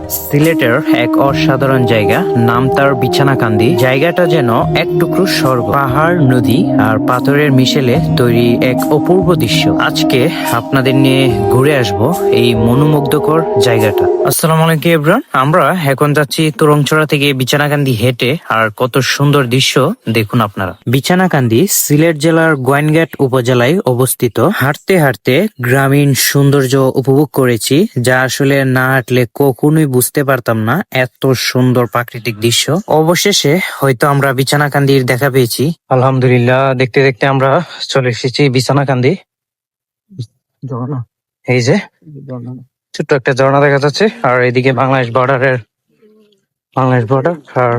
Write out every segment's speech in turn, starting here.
সিলেটের এক অসাধারণ জায়গা, নাম তার বিছানাকান্দি। জায়গাটা যেন এক টুকরো স্বর্গ। পাহাড়, নদী আর পাথরের মিশেলে তৈরি এক অপূর্ব দৃশ্য। আজকে আপনাদের নিয়ে ঘুরে আসব এই মনোমুগ্ধকর জায়গাটা। আসসালামু আলাইকুম, ইব্রান। আমরা এখন যাচ্ছি তুরংচড়া থেকে বিছানাকান্দি হেঁটে। আর কত সুন্দর দৃশ্য দেখুন আপনারা। বিছানাকান্দি সিলেট জেলার গোয়াইনঘাট উপজেলায় অবস্থিত। হাঁটতে হাঁটতে গ্রামীণ সৌন্দর্য উপভোগ করেছি, যা আসলে না হাঁটলে কখনোই বুঝতে পারতাম না এত সুন্দর প্রাকৃতিক দৃশ্য। অবশেষে হয়তো আমরা বিছানাকান্দির দেখা পেয়েছি। আলহামদুলিল্লাহ দেখতে দেখতে আমরা চলে এসেছি বিছানাকান্দি। ঝর্ণা। এই যে ছোট্ট একটা ঝর্ণা দেখা যাচ্ছে আর এদিকে বাংলাদেশ বর্ডারের বাংলাদেশ বর্ডার আর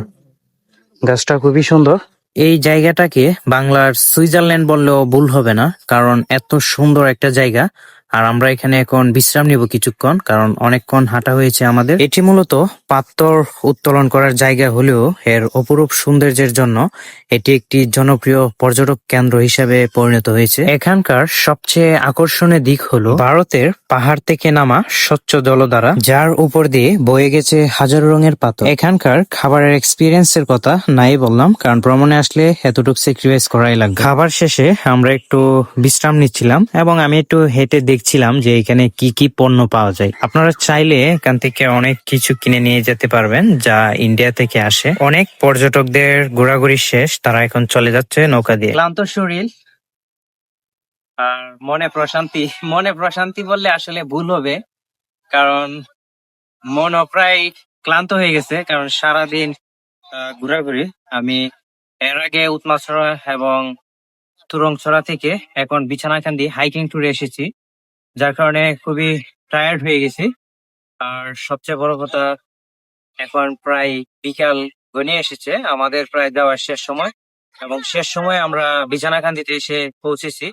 গাছটা খুবই সুন্দর। এই জায়গাটাকে বাংলার সুইজারল্যান্ড বললেও ভুল হবে না কারণ এত সুন্দর একটা জায়গা। আর আমরা এখানে এখন বিশ্রাম নিব কিছুক্ষণ, কারণ অনেকক্ষণ হাঁটা হয়েছে আমাদের। এটি মূলত পাত্তর উত্তোলন করার জায়গা হলেও এর অপরূপ সৌন্দর্যের জন্য এটি একটি জনপ্রিয় পর্যটক কেন্দ্র হিসেবে পরিণত হয়েছে। এখানকার সবচেয়ে আকর্ষণীয় দিক হলো ভারতের পাহাড় থেকে নামা স্বচ্ছ জলধারা, যার উপর দিয়ে বয়ে গেছে হাজারো রঙের পাথর। এখানকার খাবারের এক্সপিরিয়েন্স এর কথা নাই বললাম, কারণ ভ্রমণে আসলে এতটুকু স্যাক্রিফাইস করাই লাগবে। খাবার শেষে আমরা একটু বিশ্রাম নিচ্ছিলাম, এবং আমি একটু হেঁটে দেখছিলাম যে এখানে কি কি পণ্য পাওয়া যায়। আপনারা চাইলে এখান থেকে অনেক কিছু কিনে নিয়ে যেতে পারবেন, যা ইন্ডিয়া থেকে আসে। অনেক পর্যটকদের ঘোরাঘুরি শেষ, তারা এখন চলে যাচ্ছে নৌকা দিয়ে। ক্লান্ত শরীর। আর মনে প্রশান্তি মনে প্রশান্তি বললে আসলে ভুল হবে, কারণ মনও প্রায় ক্লান্ত হয়ে গেছে, কারণ সারাদিন ঘোরাঘুরি। আমি এর আগে উৎমাছড়া এবং তুরংছড়া থেকে এখন বিছানাকান্দি হাইকিং ট্যুরে এসেছি। যার কারণে খুবই টায়ার্ড হয়ে গেছি। আর সবচেয়ে বড় কথা এখন প্রায় বিকাল গনিয়ে এসেছে। আমাদের প্রায় যাওয়ার শেষ সময় এবং শেষ সময় আমরা বিছানাকান্দিতে এসে পৌঁছেছি।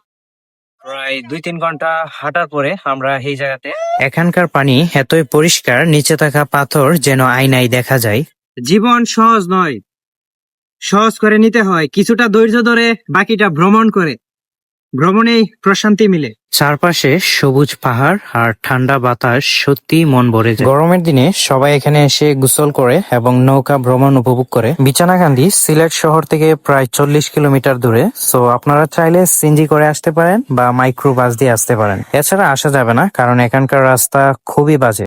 প্রায় দুই তিন ঘণ্টা হাঁটার পরে আমরা এই জায়গাতে এখানকার পানি এতই পরিষ্কার নিচে থাকা পাথর যেন আয়নায় দেখা যায়। জীবন সহজ নয়। সহজ করে নিতে হয়। কিছুটা ধৈর্য ধরে বাকিটা ভ্রমণ করে। ভ্রমণেই প্রশান্তি মিলে। চারপাশে সবুজ পাহাড় আর ঠান্ডা বাতাস সত্যি মন ভরে যায়। গরমের দিনে সবাই এখানে এসে গোসল করে এবং নৌকা ভ্রমণ উপভোগ করে। বিছানাকান্দি সিলেট শহর থেকে প্রায় চল্লিশ কিলোমিটার দূরে। সো আপনারা চাইলে সিনজি করে আসতে পারেন বা মাইক্রো বাস দিয়ে আসতে পারেন। এছাড়া আসা যাবে না, কারণ এখানকার রাস্তা খুবই বাজে।